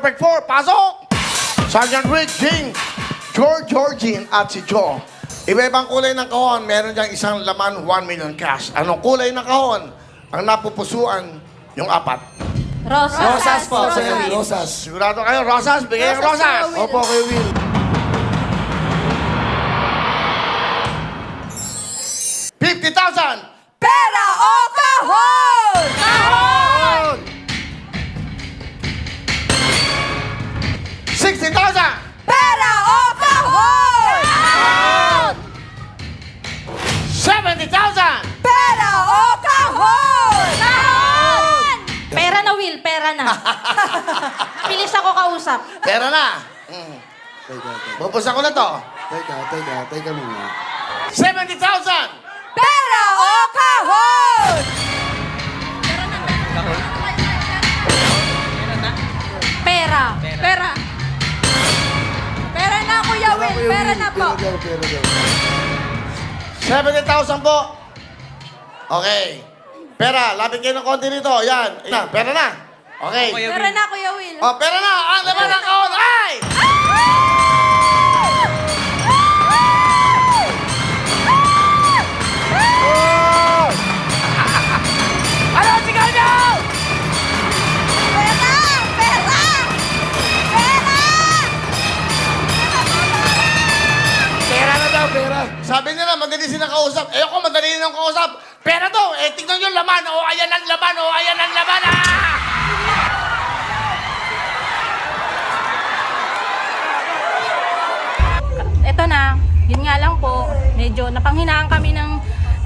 Perfect Four, pasok! Sergeant Rick, Jing, George, Georgine, at si Joe. Iba-ibang kulay ng kahon, meron diyang isang laman, 1 million cash. Anong kulay ng kahon? Ang napupusuan, yung apat. Rosas. Rosas po, Will. Rosas. Sigurado kayo, Rosas, bigay Rosas, Rosas. Will. Opo, Kuya Will. Fifty thousand! Bilis ako kausap. Pera na. Mm. Teka, ako na to. Teka, teka, teka muna. Seventy thousand! Pera o kahon! Pera. Pera. Pera na, Kuya Pera, Will. Pera na po. Pera daw, pera daw. Seventy thousand po. Okay. Pera, lapit kayo ng konti rito. Yan. Na, pera na. Okay. Pera na, Kuya Will. Oh, pera na. Ang laman ng kahon ay... Ano, sigaw niyo? Pera! Pera! Pera! Pera na daw, pera. Sabi nila, madali sila kausap. Eh ako, madali nilang kausap. Pera daw. Eh, tignan yung laman. O, ayan ang laman. O, ayan ang laman. Ah! Nga lang po, medyo napanghinaan kami ng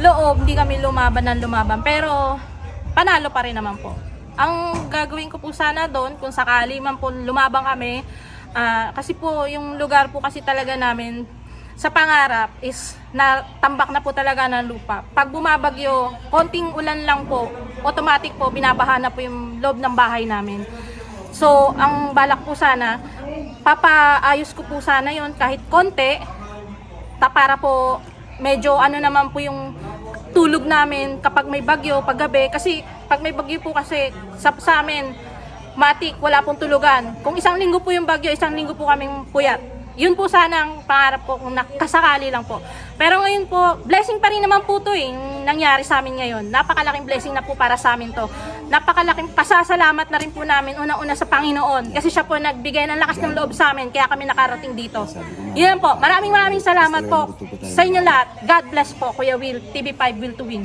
loob, hindi kami lumaban ng lumaban. Pero, panalo pa rin naman po. Ang gagawin ko po sana doon, kung sakali man po lumabang kami, ah, kasi po yung lugar po kasi talaga namin sa pangarap is natambak na po talaga ng lupa. Pag bumabagyo, konting ulan lang po, automatic po binabaha na po yung loob ng bahay namin. So, ang balak po sana, papaayos ko po sana yon kahit konti, ta para po medyo ano naman po yung tulog namin kapag may bagyo, paggabi. Kasi pag may bagyo po kasi sa, sa amin, matik, wala pong tulugan. Kung isang linggo po yung bagyo, isang linggo po kaming puyat. Yun po sana ang pangarap ko kung nakasakali lang po. Pero ngayon po, blessing pa rin naman po to eh, yung nangyari sa amin ngayon. Napakalaking blessing na po para sa amin to. Napakalaking pasasalamat na rin po namin unang-una sa Panginoon kasi siya po nagbigay ng lakas ng loob sa amin kaya kami nakarating dito. Yun po, maraming maraming salamat po sa inyo lahat. God bless po, Kuya Will, TV5 Will to Win.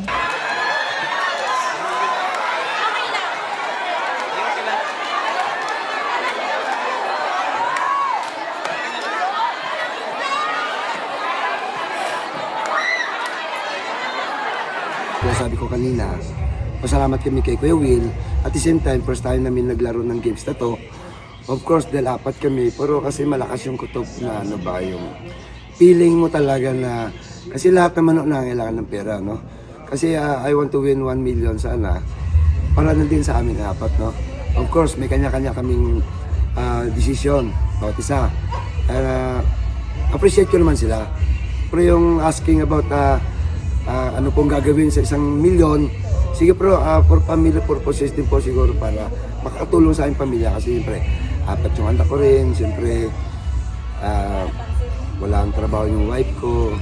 Kaya sabi ko kanina, pasalamat kami kay Kuya Will. At the same time, first time namin naglaro ng games na to. Of course, dahil apat kami, pero kasi malakas yung kutob na ano ba, yung feeling mo talaga na, kasi lahat naman na kailangan ng pera, no? Kasi ah, I want to win 1 million sana, para na din sa amin apat, no? Of course, may kanya-kanya kaming ah, desisyon, bawat isa. Uh, appreciate ko naman sila. Pero yung asking about ah, ah, ano pong gagawin sa isang milyon, sige pero ah, for family purposes din po siguro para makatulong sa aking pamilya kasi siyempre apat yung anak ko rin, siyempre ah, wala ang trabaho yung wife ko,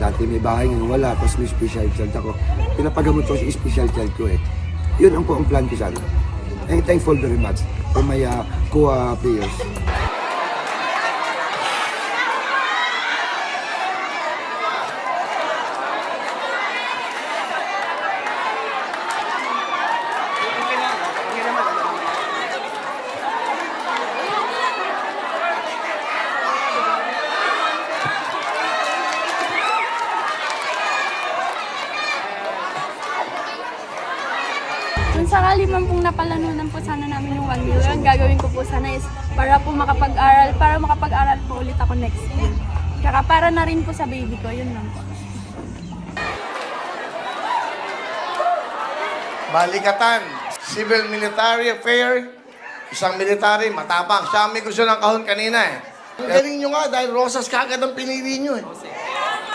dati may bahay ngayon wala, tapos may special child ako. Pinapagamot ko si special child ko eh. Yun ang po ang plan ko sana. And thankful very much for my uh, co-uh, sakali man pong napalanunan po sana namin yung 1 million, gagawin ko po sana is para po makapag-aral, para makapag-aral po ulit ako next year. Tsaka para na rin po sa baby ko, yun lang po. Balikatan. Civil Military Affair. Isang military, matapang. Siya ang may gusto ng kahon kanina eh. Ang galing nyo nga dahil rosas kagad ang pinili nyo eh.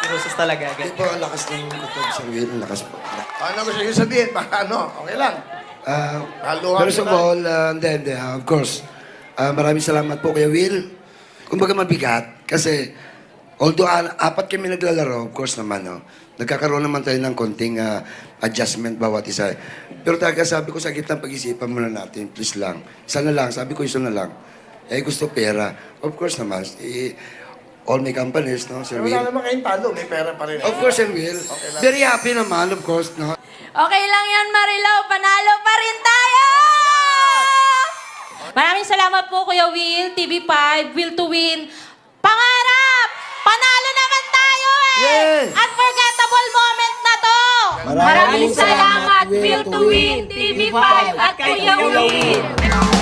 Rosas talaga. Po ang lakas ng kutob sa Will, ang lakas po. Ano gusto nyo sabihin? Para ano? Okay lang. Uh, Haluhan first of all, uh, and then, uh, of course, Ah, maraming salamat po Kuya Will. Kumbaga mabigat kasi although ah, apat kami naglalaro, of course naman, no, nagkakaroon naman tayo ng konting ah, adjustment bawat isa. Pero talaga sabi ko sa gitna pag-isipan muna natin, please lang. Isa na lang, sabi ko isa na lang. Eh gusto pera. Of course naman, eh, all my companies, no, Sir Pero wala Will. naman kayong talo, may pera pa rin. Of course, Sir Will. Very happy naman, of course, no. Okay lang yan, Marilaw. Panalo pa rin tayo! Maraming salamat po, Kuya Will, TV5, Will to Win. Pangarap! Panalo naman tayo eh! Yes! Unforgettable moment na to! Maraming salamat, Will to Win, TV5 at Kuya Will.